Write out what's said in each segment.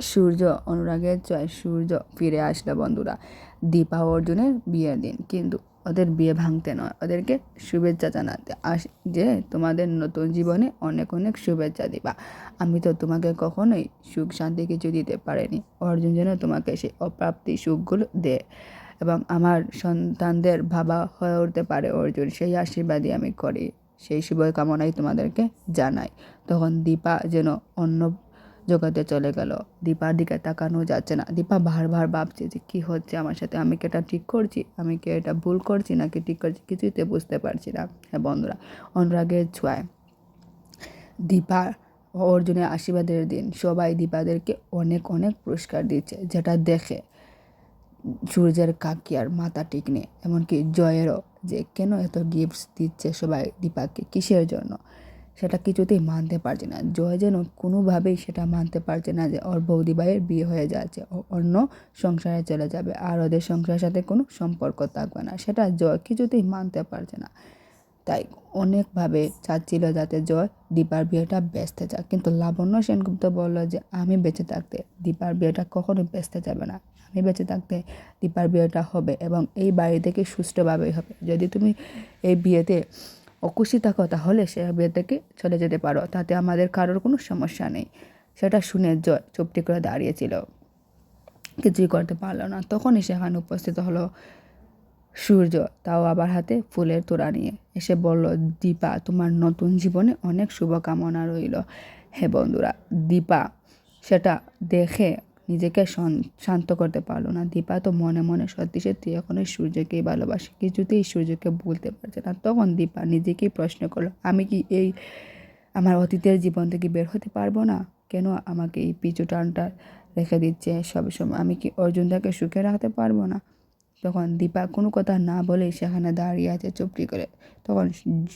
সূর্য, অনুরাগের চয় সূর্য ফিরে আসলো বন্ধুরা। দীপা অর্জুনের বিয়ের দিন। কিন্তু ওদের বিয়ে ভাঙতে নয়। ওদেরকে শুভেচ্ছা জানাতে আস যে তোমাদের নতুন জীবনে অনেক অনেক শুভেচ্ছা দিবা। আমি তো তোমাকে কখনোই সুখ শান্তি কিছু দিতে পারিনি। অর্জুন যেন তোমাকে সেই অপ্রাপ্তি সুখগুলো দেয় এবং আমার সন্তানদের ভাবা হয়ে উঠতে পারে। অর্জুন, সেই আশীর্বাদই আমি করি। সেই শুভ কামনাই তোমাদেরকে জানাই। তখন দীপা যেন অন্য জগতে চলে গেল। দীপার দিকে তাকানো যাচ্ছে না। দীপা বারবার ভাবছে যে কী হচ্ছে আমার সাথে? আমি কি এটা ঠিক করছি? আমি কি এটা ভুল করছি নাকি ঠিক করছি? কিছুতে বুঝতে পারছি না। হ্যাঁ বন্ধুরা, অনুরাগের ছোঁয়ায়। দীপা অর্জুনের আশীর্বাদের দিন। সবাই দীপাদেরকে অনেক অনেক পুরস্কার দিচ্ছে, যেটা দেখে সূর্যের কাকিয়ার মাথা ঠিক নেই। এমনকি জয়েরও যে কেন এত গিফটস দিচ্ছে সবাই দীপাকে? কিসের জন্য? সেটা কিছুতেই মানতে পারছে না। জয় যেন কোনোভাবেই সেটা মানতে পারছে না যে ওর বৌদি ভাইয়ের বিয়ে হয়ে যাচ্ছে ও অন্য সংসারে চলে যাবে আর ওদের সংসারের সাথে কোনো সম্পর্ক থাকবে না। সেটা জয় কিছুতেই মানতে পারছে না। তাই অনেকভাবে চাচ্ছিল যাতে জয় দীপার বিয়েটা বেচতে যাক। কিন্তু লাবণ্য সেনগুপ্ত বলল যে, আমি বেঁচে থাকতে দীপার বিয়েটা কখনোই বেচতে যাবে না। আমি বেঁচে থাকতে দীপার বিয়েটা হবে এবং এই বাড়ি থেকে সুষ্ঠুভাবেই হবে। যদি তুমি এই বিয়েতে অখুশি থাকো তাহলে সে বিয়ে থেকে চলে যেতে পারো। তাতে আমাদের কারোর কোনো সমস্যা নেই। সেটা শুনে জয় চুপটি করে দাঁড়িয়েছিল। কিছুই করতে পারল না। তখনই সেখানে উপস্থিত হলো সূর্য। তাও আবার হাতে ফুলের তোড়া নিয়ে। এসে বলল, দীপা, তোমার নতুন জীবনে অনেক শুভকামনা রইল। হে বন্ধুরা, দীপা, সেটা দেখে নিজেকে শান্ত করতে পারল না। দীপা তো মনে মনে সত্যি সত্যি এখন ওই সূর্যকেই ভালোবাসে। কিছুতেই সূর্যকে ভুলতে পারছে না। তখন দীপা নিজেকেই প্রশ্ন করল, আমি কি এই আমার অতীতের জীবন থেকে বের হতে পারব না? কেন আমাকে এই পিছু টানটা রেখে দিচ্ছে সবসময়? আমি কি অর্জুনদাকে সুখে রাখতে পারব না? তখন দীপা কোনো কথা না বলেই সেখানে দাঁড়িয়ে আছে চুপটি করে। তখন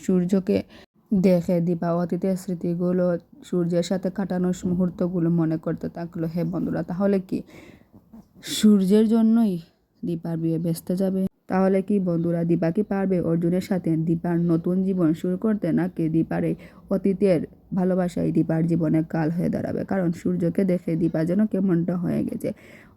সূর্যকে দেখে দীপা অতীতের স্মৃতিগুলো সূর্যের সাথে কাটানো মুহূর্তগুলো মনে করতে থাকল, হে বন্ধুরা, তাহলে কি? সূর্যের জন্যই দীপার বিয়ে বেসতে যাবে? তাহলে কি বন্ধুরা দীপা কি পারবে অর্জুনের সাথে? দীপার নতুন জীবন শুরু করতে নাকি দীপার এই অতীতের ভালোবাসাই দীপার জীবনে কাল হয়ে দাঁড়াবে? কারণ সূর্যকে দেখে দীপা যেন কেমনটা হয়ে গেছে,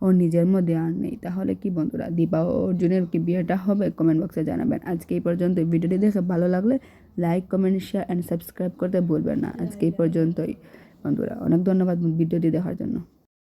ওর নিজের মধ্যে আর নেই। তাহলে কি বন্ধুরা, দীপা ও অর্জুনের কি বিয়েটা হবে? কমেন্ট বক্সে জানাবেন। আজকে এই পর্যন্ত ভিডিওটি দেখে ভালো লাগলে like comment share and subscribe করতে ভুলবেন না। আজকে এই পর্যন্তই। বন্ধুরা, অনেক ধন্যবাদ ভিডিওটি দেখার জন্য।